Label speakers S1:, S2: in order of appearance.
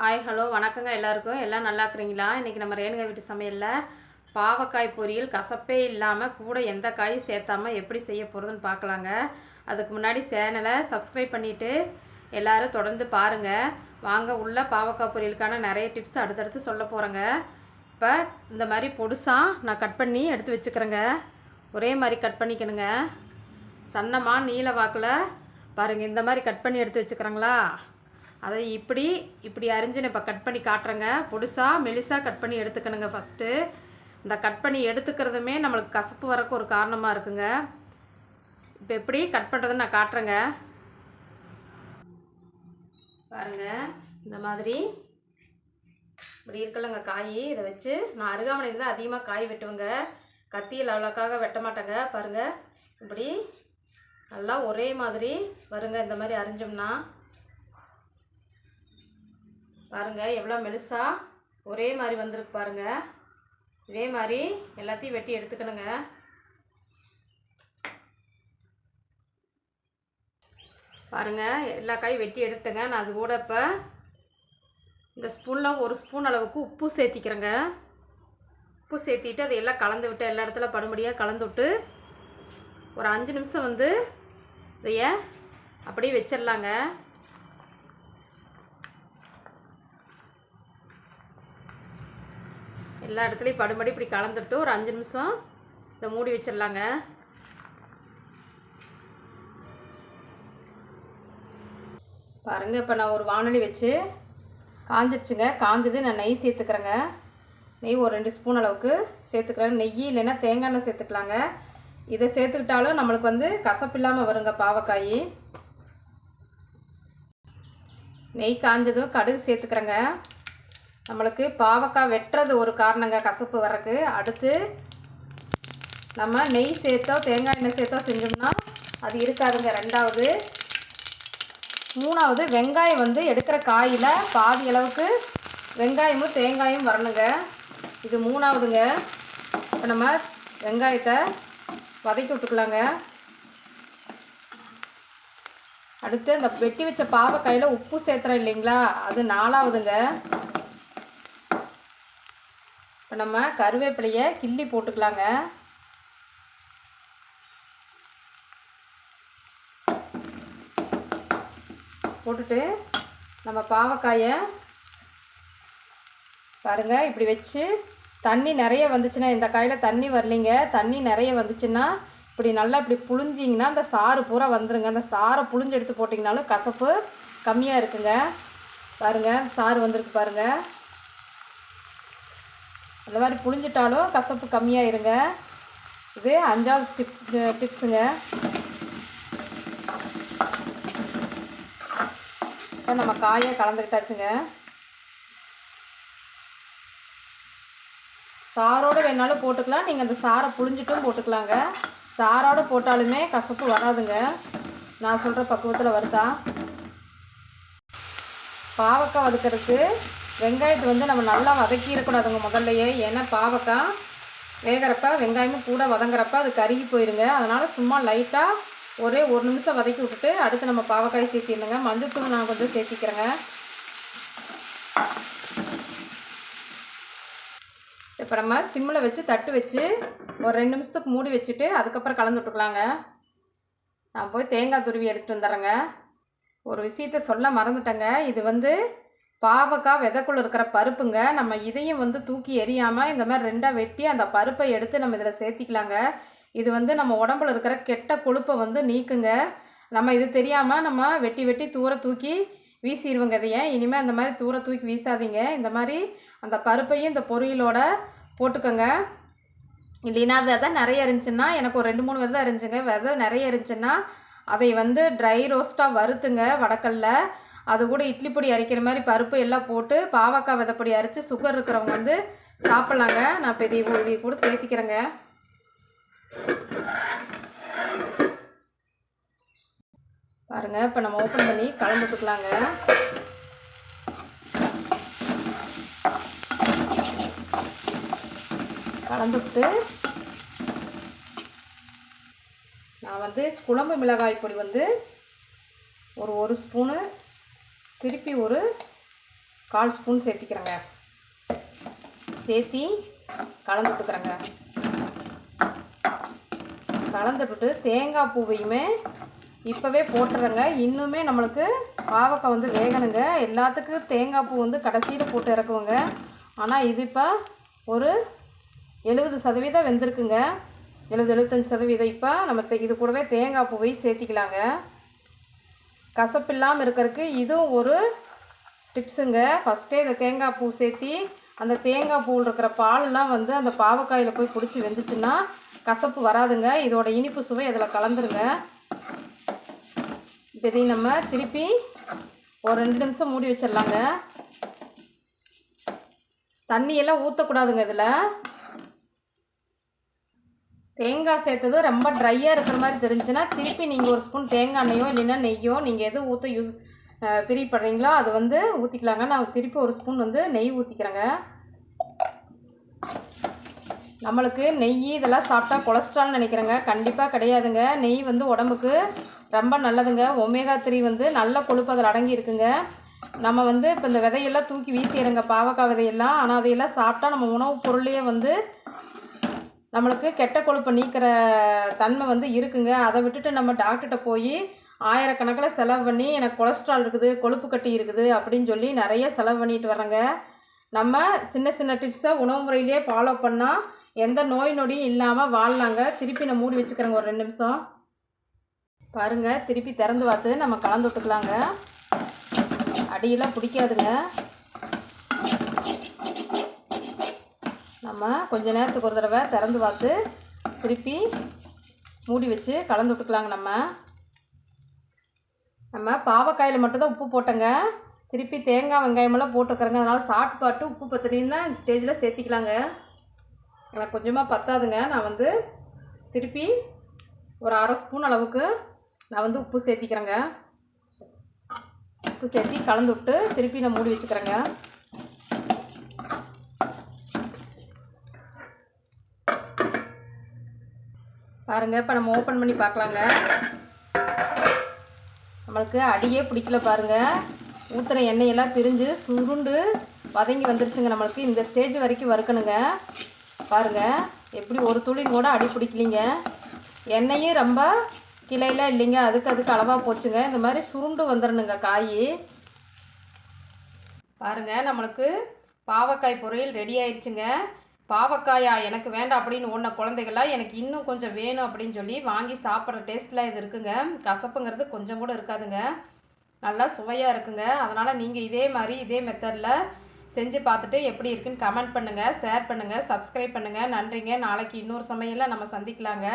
S1: Hi hello வணக்கங்க எல்லாருக்கும். எல்லாம் நல்லா இருக்கிறீங்களா? இன்றைக்கி நம்ம ரேணுகா வீட்டு சமையலில் பாவக்காய் பொரியல் கசப்பே இல்லாமல் கூட எந்த காயும் சேர்த்தாமல் எப்படி செய்ய போகிறதுன்னு பார்க்கலாங்க. அதுக்கு முன்னாடி சேனலை சப்ஸ்கிரைப் பண்ணிவிட்டு எல்லோரும் தொடர்ந்து பாருங்கள் வாங்க உள்ள பாவக்காய் பொரியலுக்கான நிறைய டிப்ஸ் அடுத்தடுத்து சொல்ல போகிறேங்க இப்போ இந்த மாதிரி பொடுசாக நான் கட் பண்ணி எடுத்து வச்சுக்கிறேங்க. ஒரே மாதிரி கட் பண்ணிக்கணுங்க. சன்னமாக நீல வாக்கில் பாருங்கள் இந்த மாதிரி கட் பண்ணி எடுத்து வச்சுக்கிறேங்களா? அதை இப்படி இப்படி அரிஞ்சு நான் இப்போ கட் பண்ணி காட்டுறேங்க. புதுசாக மெலிசாக கட் பண்ணி எடுத்துக்கணுங்க ஃபஸ்ட்டு இந்த கட் பண்ணி எடுத்துக்கிறதுமே நம்மளுக்கு கசப்பு வரக்கு ஒரு காரணமாக இருக்குங்க. இப்போ எப்படி கட் பண்ணுறதுன்னு நான் காட்டுறேங்க. பாருங்க இந்த மாதிரி. இப்படி இருக்கலங்க காய். இதை வச்சு நான் அருகாமனையில் தான் அதிகமாக காய் வெட்டுவேங்க. கத்தியில் அவ்வளோக்காக வெட்ட மாட்டேங்க. பாருங்கள் இப்படி நல்லா ஒரே மாதிரி வருங்க. இந்த மாதிரி அரிஞ்சோம்னா பாருங்க எவ்வளோ மெலுசாக ஒரே மாதிரி வந்திருக்கு பாருங்க. இதே மாதிரி எல்லாத்தையும் வெட்டி எடுத்துக்கணுங்க. பாருங்க எல்லா காயும் வெட்டி எடுத்துங்க நான் அது கூட இப்போ இந்த ஸ்பூனில் ஒரு ஸ்பூன் அளவுக்கு உப்பு சேர்த்திக்கிறேங்க. உப்பு சேர்த்திட்டு அதை எல்லாம் கலந்து விட்டு எல்லா இடத்துல படும்படியாக கலந்து விட்டு ஒரு அஞ்சு நிமிஷம் வந்து இதைய அப்படியே வச்சிடலாங்க. எல்லா இடத்துலையும் படும்படி இப்படி கலந்துட்டு ஒரு அஞ்சு நிமிஷம் இதை மூடி வச்சிடலாங்க. பாருங்க இப்போ நான் ஒரு வானொலி வச்சு காஞ்சிருச்சுங்க. காஞ்சது நான் நெய் சேர்த்துக்கிறேங்க. நெய் ஒரு ரெண்டு ஸ்பூன் அளவுக்கு சேர்த்துக்கிறேன். நெய் இல்லைன்னா தேங்காய் எண்ணெய் சேர்த்துக்கலாங்க. இதை சேர்த்துக்கிட்டாலும் நம்மளுக்கு வந்து கசப்பு இல்லாமல் வருங்க பாவக்காய். நெய் காஞ்சதும் கடுகு சேர்த்துக்கிறேங்க. நம்மளுக்கு பாவக்காய் வெட்டுறது ஒரு காரணங்க கசப்பு வர்றதுக்கு. அடுத்து நம்ம நெய் சேர்த்தோ தேங்காய் எண்ணெய் சேர்த்தோ செஞ்சோம்னா அது இருக்காதுங்க ரெண்டாவது. மூணாவது வெங்காயம் வந்து எடுக்கிற காயில் பாதி அளவுக்கு வெங்காயமும் தேங்காயும் வரணுங்க. இது மூணாவதுங்க. இப்போ நம்ம வெங்காயத்தை வதக்கி விட்டுக்கலாங்க. அடுத்து அந்த வெட்டி வச்ச பாவக்காயில் உப்பு சேர்த்துறோம் இல்லைங்களா? அது நாலாவதுங்க. இப்போ நம்ம கருவேப்பிலையை கிள்ளி போட்டுக்கலாங்க. போட்டுட்டு நம்ம பாவக்காயை பாருங்க இப்படி வச்சு தண்ணி நிறைய வந்துச்சுன்னா இந்த காயில் தண்ணி வரலைங்க தண்ணி நிறைய வந்துச்சுன்னா இப்படி நல்லா இப்படி புழிஞ்சிங்கன்னா அந்த சாறு பூரா வந்துருங்க. அந்த சாறை புழிஞ்சு எடுத்து போட்டிங்கனாலும் கசப்பு கம்மியாக இருக்குங்க. பாருங்க சாறு வந்திருக்கு பாருங்கள் இந்த மாதிரி புழிஞ்சிட்டாலும் கசப்பு கம்மியாயிருங்க. இது அஞ்சாவது ஸ்டிப் டிப்ஸுங்க. இப்போ நம்ம காயை கலந்துக்கிட்டாச்சுங்க. சாரோடு வேணாலும் போட்டுக்கலாம். நீங்கள் அந்த சாரை புழிஞ்சிட்டும் போட்டுக்கலாங்க. சாரோடு போட்டாலுமே கசப்பு வராதுங்க. நான் சொல்கிற பக்குவத்தில் வருதா? பாவக்காய் வதக்கிறதுக்கு வெங்காயத்தை வந்து நம்ம நல்லா வதக்கிடக்கூடாதுங்க முதல்லையே. ஏன்னா பாவக்காய் வேகிறப்ப வெங்காயமும் கூட வதங்குறப்ப அது கருகி போயிருங்க. அதனால் சும்மா லைட்டாக ஒரே ஒரு நிமிஷம் வதக்கி விட்டுட்டு அடுத்து நம்ம பாவக்காய் சேர்த்திடணுங்க. மஞ்சத்தூள் நான் கொஞ்சம் சேர்த்திக்கிறேங்க. இப்போ நம்ம சிம்மில் வச்சு தட்டு வச்சு ஒரு ரெண்டு நிமிஷத்துக்கு மூடி வச்சுட்டு அதுக்கப்புறம் கலந்து விட்டுக்கலாங்க. நான் போய் தேங்காய் துருவி எடுத்துகிட்டு வந்துடுறேங்க. ஒரு விஷயத்த சொல்ல மறந்துட்டேங்க. இது வந்து பாவக்காய் விதைக்குள்ள இருக்கிற பருப்புங்க நம்ம இதையும் வந்து தூக்கி எறியாமல் இந்த மாதிரி ரெண்டாக வெட்டி அந்த பருப்பை எடுத்து நம்ம இதில் சேர்த்திக்கலாங்க. இது வந்து நம்ம உடம்புல இருக்கிற கெட்ட கொழுப்பை வந்து நீக்குங்க. நம்ம இது தெரியாமல் நம்ம வெட்டி வெட்டி தூர தூக்கி வீசிடுவோங்க இதையே. இனிமேல் அந்த மாதிரி தூர தூக்கி வீசாதீங்க. இந்த மாதிரி அந்த பருப்பையும் இந்த பொரியலோட போட்டுக்கோங்க. இல்லைன்னா விதை நிறைய இருந்துச்சுன்னா எனக்கு ஒரு ரெண்டு மூணு விதை இருந்துச்சுங்க. விதை நிறைய இருந்துச்சுன்னா அதை வந்து ட்ரை ரோஸ்ட்டாக வறுத்துங்க வடக்கல்ல. அது கூட இட்லி பொடி அரைக்கிற மாதிரி பருப்பு எல்லாம் போட்டு பாவக்காய் விதப்பொடி அரைச்சி சுகர் இருக்கிறவங்க வந்து சாப்பிட்லாங்க. நான் இப்போ இதை இதை கூட சேர்த்திக்கிறேங்க. பாருங்க இப்போ நம்ம ஓப்பன் பண்ணி கலந்து விட்டுக்கலாங்க கலந்துவிட்டு நான் வந்து குழம்பு மிளகாய் பொடி வந்து ஒரு ஒரு ஸ்பூனு திருப்பி ஒரு கால் ஸ்பூன் சேர்த்திக்கிறேங்க. சேர்த்தி கலந்து விட்டுக்கிறேங்க கலந்துட்டு தேங்காய் பூவையுமே இப்போவே போட்டுறேங்க. இன்னுமே நம்மளுக்கு பாவக்காய் வந்து வேகணுங்க. எல்லாத்துக்கும் தேங்காய் பூ வந்து கடைசியில் போட்டு இறக்குவோங்க. ஆனால் இது இப்போ ஒரு எழுபது சதவீதம் வெந்திருக்குங்க. எழுபது எழுபத்தஞ்சி சதவீதம் இப்போ நம்ம தே- இது கூடவே தேங்காய் பூவை சேர்த்திக்கலாங்க. கசப்பு இல்லாமல் இருக்கறதுக்கு இதுவும் ஒரு டிப்ஸுங்க ஃபஸ்ட்டே இந்த தேங்காய் பூ சேர்த்தி அந்த தேங்காய் பூவில் இருக்கிற பாலெல்லாம் வந்து அந்த பாவக்காயில் போய் பிடிச்சி வெந்துச்சுன்னா கசப்பு வராதுங்க. இதோட இனிப்பு சுவை அதில் கலந்துருங்க. இப்போ இதையும் நம்ம திருப்பி ஒரு ரெண்டு நிமிஷம் மூடி வச்சிடலாங்க. தண்ணியெல்லாம் ஊற்றக்கூடாதுங்க இதில். தேங்காய் சேர்த்தது ரொம்ப ட்ரையாக இருக்கிற மாதிரி தெரிஞ்சுன்னா திருப்பி நீங்கள் ஒரு ஸ்பூன் தேங்காய் எண்ணெயோ இல்லைன்னா நெய்யோ நீங்கள் எது ஊற்ற யூஸ் பிரியப்படுறீங்களோ அது வந்து ஊற்றிக்கலாங்க நான் திருப்பி ஒரு ஸ்பூன் வந்து நெய் ஊற்றிக்கிறேங்க நம்மளுக்கு நெய் இதெல்லாம் சாப்பிட்டா கொலஸ்ட்ரால்னு நினைக்கிறேங்க. கண்டிப்பாக கிடையாதுங்க. நெய் வந்து உடம்புக்கு ரொம்ப நல்லதுங்க. ஒமேகா த்ரீ வந்து நல்ல கொழுப்பு அதில் அடங்கி இருக்குங்க. நம்ம வந்து இப்போ இந்த விதையெல்லாம் தூக்கி வீசிடுறோங்க பாவக்காய் விதையெல்லாம் ஆனால் அதையெல்லாம் சாப்பிட்டா நம்ம உணவுப் பொருளையே வந்து நம்மளுக்கு கெட்ட கொழுப்பை நீக்கிற தன்மை வந்து இருக்குங்க. அதை விட்டுட்டு நம்ம டாக்டர்கிட்ட போய் ஆயிரக்கணக்கில் செலவு பண்ணி எனக்கு கொலஸ்ட்ரால் இருக்குது கொழுப்பு கட்டி இருக்குது அப்படின்னு சொல்லி நிறைய செலவு பண்ணிட்டு வரேங்க நம்ம சின்ன சின்ன டிப்ஸை உணவு முறையிலேயே ஃபாலோ பண்ணால் எந்த நோய் நொடியும் இல்லாமல் வாழலாங்க. திருப்பி நான் மூடி வச்சுக்கிறேங்க ஒரு ரெண்டு நிமிஷம். பாருங்கள் திருப்பி திறந்து பார்த்து நம்ம கலந்து விட்டுக்கலாங்க. அடியெல்லாம் பிடிக்காதுங்க. நம்ம கொஞ்ச நேரத்துக்கு ஒரு தடவை திறந்து பார்த்து திருப்பி மூடி வச்சு கலந்து விட்டுக்கலாங்க நம்ம. நம்ம பாவக்காயில் மட்டும்தான் உப்பு போட்டோங்க. திருப்பி தேங்காய் வெங்காயமெல்லாம் போட்டிருக்கிறேங்க. அதனால் சாப்பிட்டு உப்பு பத்திரியும் தான் இந்த ஸ்டேஜில் சேர்த்திக்கலாங்க. எனக்கு கொஞ்சமாக பத்தாதுங்க. நான் வந்து திருப்பி ஒரு அரை ஸ்பூன் அளவுக்கு நான் வந்து உப்பு சேர்த்திக்கிறேங்க. உப்பு சேர்த்தி கலந்து விட்டு திருப்பி நான் மூடி வச்சுக்கிறேங்க. பாருங்க இப்போ நம்ம ஓப்பன் பண்ணி பார்க்கலாங்க. நம்மளுக்கு அடியே பிடிக்கல பாருங்க. ஊற்றுன எண்ணெயெல்லாம் பிரிஞ்சு சுருண்டு வதங்கி வந்துருச்சுங்க நம்மளுக்கு. இந்த ஸ்டேஜ் வரைக்கும் வறுக்கணுங்க. பாருங்க எப்படி ஒரு துளி கூட அடி பிடிக்கலிங்க. எண்ணெயும் ரொம்ப கிளையில இல்லைங்க. அதுக்கு அதுக்கு அளவாக போச்சுங்க. இந்த மாதிரி சுருண்டு வந்துடணுங்க காய். பாருங்க நம்மளுக்கு பாவக்காய் பொரியல் ரெடி ஆயிடுச்சுங்க பாவக்காயா எனக்கு வேண்டாம் அப்படின்னு ஒன்ன குழந்தைகளா எனக்கு இன்னும் கொஞ்சம் வேணும் அப்படின்னு சொல்லி வாங்கி சாப்பிட்ற டேஸ்ட்டில் இது இருக்குங்க. கசப்புங்கிறது கொஞ்சம் கூட இருக்காதுங்க. நல்லா சுவையாக இருக்குங்க. அதனால் நீங்கள் இதே மாதிரி இதே மெத்தடில் செஞ்சு பார்த்துட்டு எப்படி இருக்குன்னு கமெண்ட் பண்ணுங்கள் ஷேர் பண்ணுங்கள் சப்ஸ்கிரைப் பண்ணுங்கள் நன்றிங்க. நாளைக்கு இன்னொரு சமையலில் நம்ம சந்திக்கலாங்க.